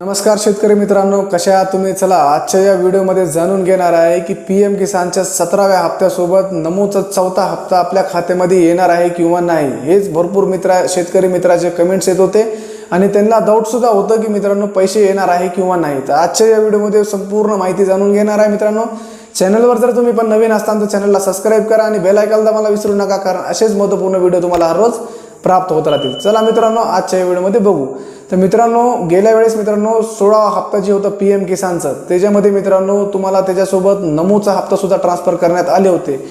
नमस्कार शेतकरी मित्रांनो कशा आहात तुम्ही? चला आजच्या या व्हिडिओमध्ये जाणून घेणार आहे की पी एम किसानच्या सतराव्या हप्त्यासोबत नमोचा चौथा हप्ता आपल्या खात्यामध्ये येणार आहे किंवा नाही हेच भरपूर मित्रा शेतकरी मित्राचे कमेंट्स येत होते. आणि त्यांना डाऊटसुद्धा होतं की मित्रांनो पैसे येणार आहे किंवा नाही. तर आजच्या या व्हिडिओमध्ये संपूर्ण माहिती जाणून घेणार आहे मित्रांनो. चॅनलवर जर तुम्ही पण नवीन असताना तर चॅनलला सबस्क्राईब करा आणि बेल आयकॉनला मला विसरू नका कारण असेच महत्त्वपूर्ण व्हिडिओ तुम्हाला हर रोज प्राप्त होत राहतील. चला मित्रांनो आजच्या या व्हिडिओमध्ये बघू. तर मित्रांनो गेल्या वेळेस मित्रांनो सोळा हप्ता जे होतं पी एम किसानचं त्याच्यामध्ये मित्रांनो तुम्हाला त्याच्यासोबत नमोचा हप्तासुद्धा ट्रान्सफर करण्यात आले होते.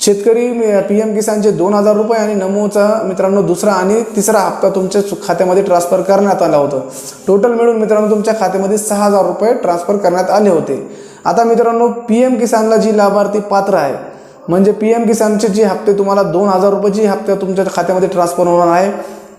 शेतकरी पी एम किसानचे दोन हजार रुपये आणि नमोचा मित्रांनो दुसरा आणि तिसरा हप्ता तुमच्या सु- खात्यामध्ये ट्रान्सफर करण्यात आला होतं. टोटल मिळून मित्रांनो तुमच्या खात्यामध्ये सहा हजार रुपये ट्रान्सफर करण्यात आले होते. आता मित्रांनो पी एम किसानला जी लाभार्थी पात्र आहे म्हणजे पी एम किसानचे जे हप्ते तुम्हाला दोन हजार रुपयाची हप्ते तुमच्या खात्यामध्ये ट्रान्सफर होणार आहे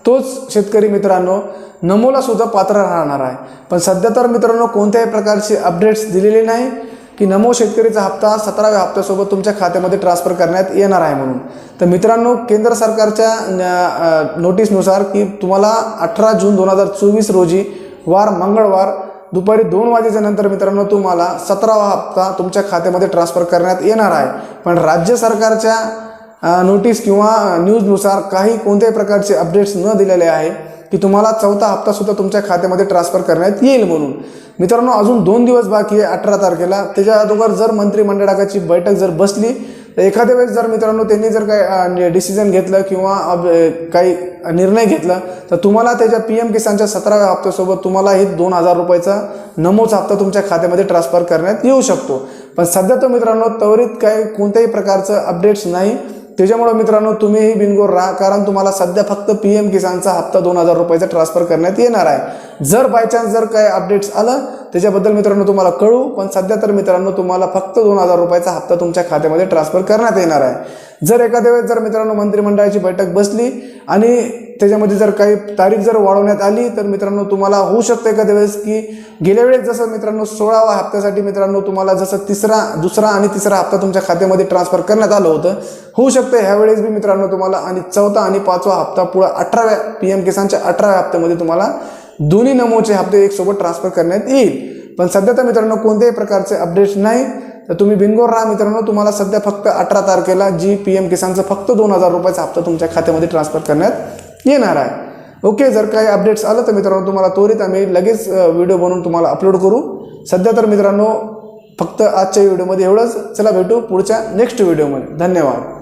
तोच शेतकरी मित्रांनो नमोला सुद्धा पात्र राहणार आहे. पण सध्या तर मित्रांनो कोणत्याही प्रकारचे अपडेट्स दिलेले नाही की नमो शेतकरीचा हप्ता सतराव्या हप्त्यासोबत तुमच्या खात्यामध्ये ट्रान्सफर करण्यात येणार आहे म्हणून. तर मित्रांनो केंद्र सरकारच्या नोटीसनुसार की तुम्हाला अठरा जून दोन हजार चोवीस रोजी वार मंगळवार दुपारी दोन वाजेच्या नंतर मित्रांनो तुम्हाला सतरावा हप्ता तुमच्या खात्यामध्ये ट्रान्सफर करण्यात येणार आहे. पण राज्य सरकारच्या नोटीस किंवा न्यूजनुसार काही कोणत्याही प्रकारचे अपडेट्स न दिलेले आहे की तुम्हाला चौथा हप्ता सुद्धा तुमच्या खात्यामध्ये ट्रान्सफर करण्यात येईल म्हणून. मित्रांनो अजून दोन दिवस बाकी आहे अठरा तारखेला. त्याच्या अगोदर जर मंत्रिमंडळाची बैठक जर बसली तर एखाद्या वेळेस जर मित्रांनो त्यांनी जर काही म्हणजे डिसिजन घेतलं किंवा काही निर्णय घेतला तर तुम्हाला त्याच्या पी एम किसानच्या सतराव्या हप्त्यासोबत तुम्हाला हे दोन हजार रुपयाचा नमोचा हप्ता तुमच्या खात्यामध्ये ट्रान्सफर करण्यात येऊ शकतो. पण सध्या तो मित्रांनो त्वरित काही कोणत्याही प्रकारचं अपडेट्स नाही. त्याच्यामुळे मित्रांनो तुम्हीही बिनगोर राहा कारण तुम्हाला सध्या फक्त पी एम किसानचा हप्ता दोन हजार रुपयाचा ट्रान्सफर करण्यात येणार आहे. जर बाय चान्स जर काही अपडेट्स आलं त्याच्याबद्दल मित्रांनो तुम्हाला कळू पण सध्या तर मित्रांनो तुम्हाला फक्त दोन हजार रुपयाचा हप्ता तुमच्या खात्यामध्ये ट्रान्सफर करण्यात येणार आहे. जर एखाद्या वेळेस जर मित्रांनो मंत्रिमंडळाची बैठक बसली आणि त्याच्यामध्ये जर काही तारीख जर वाढवण्यात आली तर मित्रांनो तुम्हाला होऊ शकतं एखाद्या वेळेस की गेल्या वेळेस जसं मित्रांनो सोळावा हप्त्यासाठी मित्रांनो तुम्हाला जसं तिसरा दुसरा आणि तिसरा हप्ता तुमच्या खात्यामध्ये ट्रान्सफर करण्यात आलं होतं होऊ शकतं. ह्यावेळेस बी मित्रांनो तुम्हाला आणि चौथा आणि पाचवा हप्ता पुढं अठराव्या पी एम किसानच्या अठराव्या हप्त्यामध्ये तुम्हाला दोन्ही नमोचे हप्ते एकसोबत ट्रान्सफर करण्यात येईल. पण सध्या तर मित्रांनो कोणत्याही प्रकारचे अपडेट्स नाही. तर तुम्ही बिनगोर राहा मित्रांनो. तुम्हाला सध्या फक्त अठरा तारखेला जी पी एम किसानचं फक्त दोन हजार रुपयाचा हप्ता तुमच्या खात्यामध्ये ट्रान्सफर करण्यात येणार आहे. ओके जर काही अपडेट्स आलं तर मित्रांनो तुम्हाला त्वरित आम्ही लगेच व्हिडिओ बनवून तुम्हाला अपलोड करू. सध्या तर मित्रांनो फक्त आजच्या व्हिडिओमध्ये एवढंच. चला भेटू पुढच्या नेक्स्ट व्हिडिओमध्ये धन्यवाद.